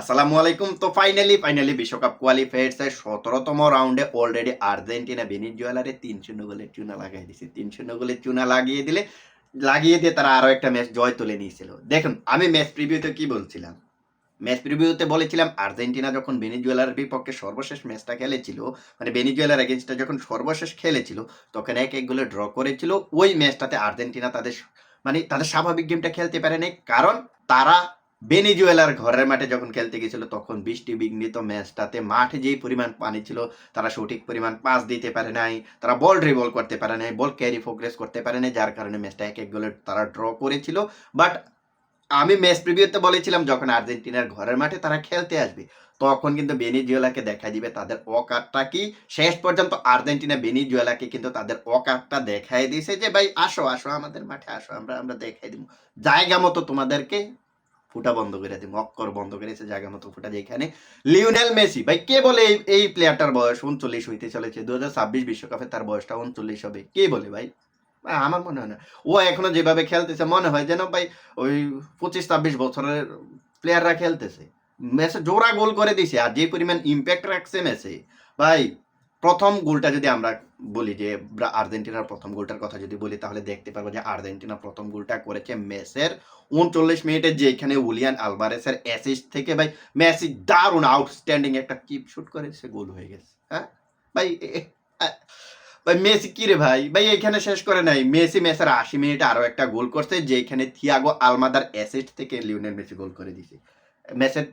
আসসালামু আলাইকুম। তো ফাইনালি ফাইনালি বিশ্বকাপ কোয়ালিফায়ার্স এর সতেরোতম রাউন্ডে অলরেডি আর্জেন্টিনা, ভেনিজুয়েলারে তিন শূন্য গোলের চুনা লাগিয়ে দিছে। তিন শূন্য গোলের চুনা লাগিয়ে দিলে, লাগিয়ে দিয়ে তারা আরও একটা ম্যাচ জয় তুলে নিয়েছিল। দেখুন, আমি ম্যাচ প্রিভিউতে কি বলছিলাম? ম্যাচ প্রিভিউতে বলেছিলাম আর্জেন্টিনা যখন ভেনিজুয়েলার বিপক্ষে সর্বশেষ ম্যাচটা খেলেছিল মানে ভেনিজুয়েলার এগেনস্টে যখন সর্বশেষ খেলেছিল, তখন এক এক গোলে ড্র করেছিল। ওই ম্যাচটাতে আর্জেন্টিনা তাদের মানে তাদের স্বাভাবিক গেমটা খেলতে পারেনি কারণ তারা বেনিজুয়েলার ঘরের মাঠে যখন খেলতে গেছিল, তখন বৃষ্টি বিঘ্নিত ম্যাচটাতে মাঠে যেই পরিমাণ পানি ছিল, তারা সঠিক পরিমাণ পাস দিতে পারে নাই, তারা বল ড্রিবল করতে পারে নাই, বল ক্যারি ফোগ্রেস করতে পারে নাই, যার কারণে ম্যাচটা এক এক গোলে তারা ড্র করেছিল। বাট আমি ম্যাচ প্রিভিউতে বলেছিলাম, যখন আর্জেন্টিনার ঘরের মাঠে তারা খেলতে আসবে, তখন কিন্তু বেনিজুয়েলাকে দেখা দিবে তাদের অকারটা কি? শেষ পর্যন্ত আর্জেন্টিনা বেনিজুয়েলাকে কিন্তু তাদের অকারটা দেখাই দিয়েছে যে, ভাই, আসো আসো আমাদের মাঠে, আসো, আমরা আমরা দেখাই দিব। জায়গা মতো তোমাদেরকে ফুটা বন্ধ করে দিব অক্কর বন্ধ করে করেছে জায়গা মতো ফুটা যেখানে লিওনেল মেসি। ভাই, কে বলে এই প্লেয়ারটার বয়স উনচল্লিশ হইতে চলেছে? দু বিশ্বকাপে তার বয়সটা উনচল্লিশ হবে। কে বলে ভাই? আমার মনে হয় না। ও এখনও যেভাবে খেলতেছে, মনে হয় যেন ভাই ওই পঁচিশ ছাব্বিশ বছরের প্লেয়াররা খেলতেছে। ম্যাচে জোড়া গোল করে দিছে, আর যে পরিমাণ ইম্প্যাক্ট রাখছে ম্যাচে ভাই প্রথম গোলটা যদি আমরা বলি যে আর্জেন্টিনার প্রথম গোলটার কথা যদি বলি, তাহলে দেখতে পারব যে আর্জেন্টিনা প্রথম গোলটা করেছে মেসের উনচল্লিশ মিনিটে, যেখানে উলিয়ান আলভারেসের অ্যাসিস্ট থেকে ভাই মেসি দারুণ আউটস্ট্যান্ডিং একটা কিপ শুট করে, সে গোল হয়ে গেছে হ্যাঁ? ভাই ভাই মেসি কি রে ভাই? ভাই এখানে শেষ করে নাই। মেসি মেসের আশি মিনিটে আরও একটা গোল করছে, যেখানে থিয়াগো আলমাদার অ্যাসিস্ট থেকে লিওনেল মেসি গোল করে দিছে মেসের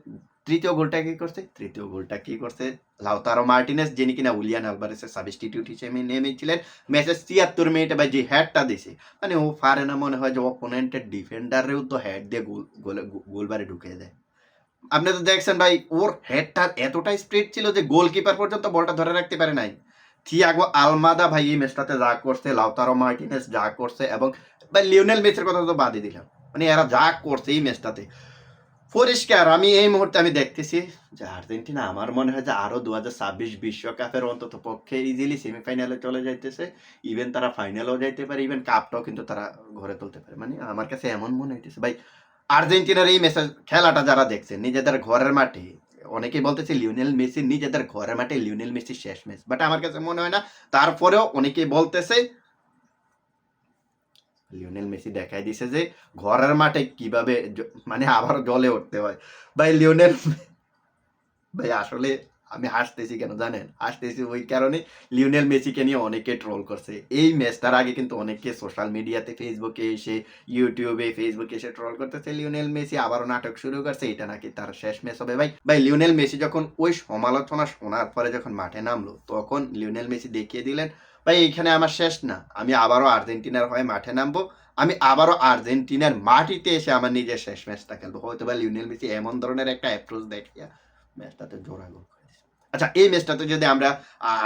তৃতীয় গোলটা কি করছে? তৃতীয় গোলটা কি করছে? লাউতারো মার্টিনেস, যিনি কিনা উলিয়ান আলভারেসের সাবস্টিটিউট হিসেবে নেমেছিলেন। ম্যাচের ছিয়াত্তর মিনিটে ভাই যে হ্যাডটা দিছে মানে ও পারে না মনে হয় যে অপোনেন্টের ডিফেন্ডারেও তো হেড দিয়ে গোল, গোলে গোলবারে ঢুকে দেয়। আপনি তো দেখছেন ভাই, ওর হেডটা এতটাই স্প্রিড ছিল যে গোলকিপার পর্যন্ত বলটা ধরে রাখতে পারে নাই। থিয়াগো আলমাদা ভাই এই ম্যাচটাতে যা করছে, লাউতারো মার্টিনেস যা করছে এবং ভাই লিওনেল মেসির কথা তো বাদই দিলাম। মানে এরা যা করছে এই ম্যাচটাতে। পরিষ্কার, আমি এই মুহূর্তে আমি দেখতেছি যে আর্জেন্টিনা আমার মনে হয় যে আরও দু হাজার ছাব্বিশ বিশ্বকাপের অন্তত পক্ষে ইজিলি সেমিফাইনালে চলে যাইতেছে। ইভেন তারা ফাইনালেও যাইতে পারে ইভেন কাপটাও কিন্তু তারা ঘরে তুলতে পারে। মানে আমার কাছে এমন মনে হইতেছে, ভাই, আর্জেন্টিনার এই মেসেজ খেলাটা যারা দেখছে নিজেদের ঘরের মাঠে, অনেকেই বলতেছে লিওনেল মেসি, নিজেদের ঘরের মাঠে লিওনেল মেসি শেষ ম্যাচ বাট আমার কাছে মনে হয় না, তারপরেও অনেকেই বলতেছে লিওনেল মেসি দেখাই দিছে যে ঘরের মাঠে কীভাবে মানে আবার জলে উঠতে হয়। ভাই, লিওনেল ভাই, আসলে আমি হাসতেছি কেন জানেন? হাসতেছি ওই কারণে লিওনেল মেসিকে নিয়ে অনেকে ট্রোল করছে। এই ম্যাচটার আগে কিন্তু অনেকে সোশ্যাল মিডিয়াতে ফেসবুকে এসে ইউটিউবে ফেসবুকে এসে ট্রোল করতেছে লিওনেল মেসি। আবারও নাটক শুরু করছে, এটা নাকি তার শেষ ম্যাচ হবে ভাই? ভাই, লিওনেল মেসি যখন ওই সমালোচনা শোনার পরে যখন মাঠে নামলো, তখন লিওনেল মেসি দেখিয়ে দিলেন, ভাই, এইখানে আমার শেষ না, আমি আবারও আর্জেন্টিনার হয়ে মাঠে নামবো। আমি আবারও আর্জেন্টিনার মাটিতে এসে আমার নিজের শেষ ম্যাচটা খেলব। হয়তো বা লিওনেল মেসি এমন ধরনের একটা অ্যাপ্রোচ দেখিয়া ম্যাচটাতে জোড়া গোল। আচ্ছা এই ম্যাচটাতে যদি আমরা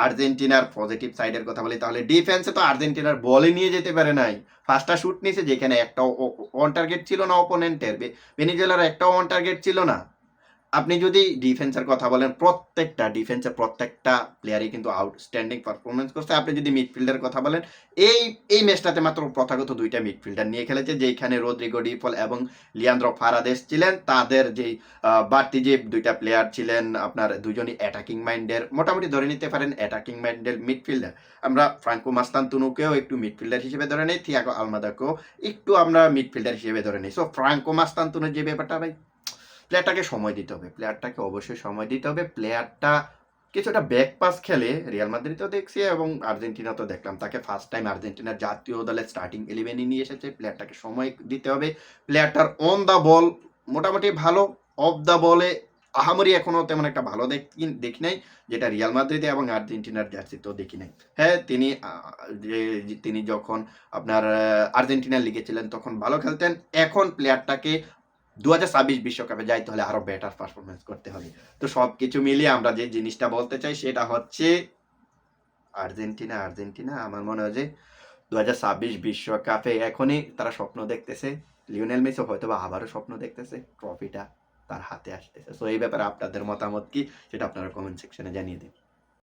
আর্জেন্টিনার পজিটিভ সাইডের কথা বলি, তাহলে ডিফেন্সে তো আর্জেন্টিনার বলে নিয়ে যেতে পারে নাই। ফার্স্টটা শ্যুট নিয়েছে যেখানে একটা অন টার্গেট ছিল না অপোনেন্টের ভেনিজুয়েলার একটাও অন টার্গেট ছিল না। আপনি যদি ডিফেন্সের কথা বলেন, প্রত্যেকটা ডিফেন্সের প্রত্যেকটা প্লেয়ারই কিন্তু আউটস্ট্যান্ডিং পারফরমেন্স করছে। আপনি যদি মিডফিল্ডের কথা বলেন, এই এই ম্যাচটাতে মাত্র প্রথাগত দুইটা মিডফিল্ডার নিয়ে খেলেছে যেখানে রোদ্রিগো ডিফল এবং লিয়ান্দ্র ফারাদেস ছিলেন। তাদের যেই বাড়তি যে দুইটা প্লেয়ার ছিলেন, আপনার দুজনই অ্যাটাকিং মাইন্ডের মোটামুটি ধরে নিতে পারেন অ্যাটাকিং মাইন্ডের মিডফিল্ডার আমরা ফ্রাঙ্কো মাস্তান্তুনুকেও একটু মিডফিল্ডার হিসেবে ধরে নিই, থিয়াগো আলমাদাকেও একটু আমরা মিডফিল্ডার হিসেবে ধরে নিই। সো ফ্রাঙ্কো মাস্তান্তুনের যে ব্যাপারটা ভাই প্লেয়ারটাকে সময় দিতে হবে। প্লেয়ারটাকে অবশ্যই সময় দিতে হবে। প্লেয়ারটা কিছুটা ব্যাক পাস খেলে রিয়াল মাদ্রিদও দেখছি এবং আর্জেন্টিনা তো দেখলাম। তাকে ফার্স্ট টাইম আর্জেন্টিনার জাতীয় দলের স্টার্টিং ইলেভেনই নিয়ে এসেছে। প্লেয়ারটাকে সময় দিতে হবে। প্লেয়ারটার অন দ্য বল মোটামুটি ভালো। অফ দ্য বলে আহামরি এখনও তেমন একটা ভালো দেখি দেখি নাই, যেটা রিয়াল মাদ্রিদে এবং আর্জেন্টিনার জার্সিতেও দেখি নাই। হ্যাঁ তিনি যে তিনি যখন আপনার আর্জেন্টিনার লিগে ছিলেন তখন ভালো খেলতেন। এখন প্লেয়ারটাকে দু বিশ্বকাপে যাইতে হলে আরও বেটার পারফরমেন্স করতে হবে। তো সব কিছু মিলিয়ে আমরা যে জিনিসটা বলতে চাই সেটা হচ্ছে আর্জেন্টিনা আর্জেন্টিনা আমার মনে হয় যে দু হাজার ছাব্বিশ বিশ্বকাপে এখনই তারা স্বপ্ন দেখতেছে। লিওনেল মেসি হয়তো বা আবারও স্বপ্ন দেখতেছে ট্রফিটা তার হাতে আসতেছে। সো এই ব্যাপারে আপনাদের মতামত কি সেটা আপনারা কমেন্ট সেকশনে জানিয়ে দিন।